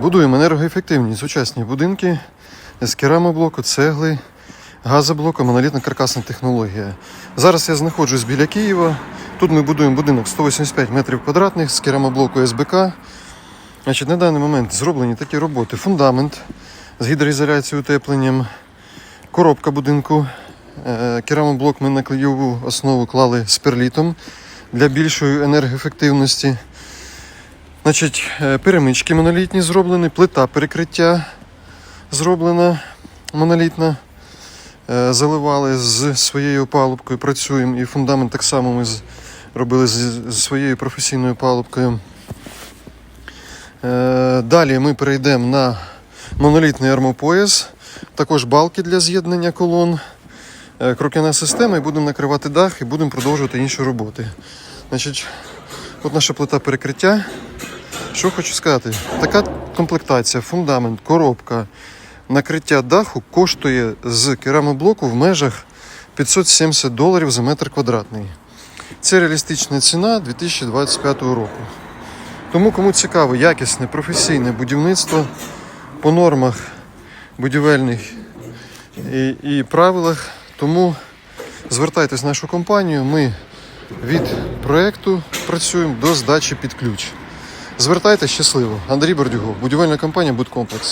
Будуємо енергоефективні сучасні будинки з керамоблоку, цегли, газоблоку, монолітна каркасна технологія. Зараз я знаходжусь біля Києва. Тут ми будуємо будинок 185 метрів квадратних з керамоблоку СБК. Значить, на даний момент зроблені такі роботи: фундамент з гідроізоляцією, утепленням, коробка будинку. Е, Керамоблок ми на клейову основу клали з перлітом для більшої енергоефективності. Значить, е, перемички монолітні зроблені, плита перекриття зроблена монолітна. Е, Заливали з своєю палубкою, працюємо. І фундамент так само ми робили з, з своєю професійною палубкою. Е, Далі ми перейдемо на монолітний армопояс, також балки для з'єднання колон, крокяна система і будемо накривати дах і будемо продовжувати інші роботи. Значить, от наша плита перекриття. Що хочу сказати, така комплектація, фундамент, коробка, накриття даху коштує з керамоблоку в межах 570 доларів за метр квадратний. Це реалістична ціна 2025 року. Тому кому цікаво якісне професійне будівництво по нормах будівельних і, і правилах, тому звертайтесь в нашу компанію. Ми від проекту працюємо до здачі під ключ. Звертайтесь щасливо. Андрій Бордюгов, будівельна компанія Будкомплекс.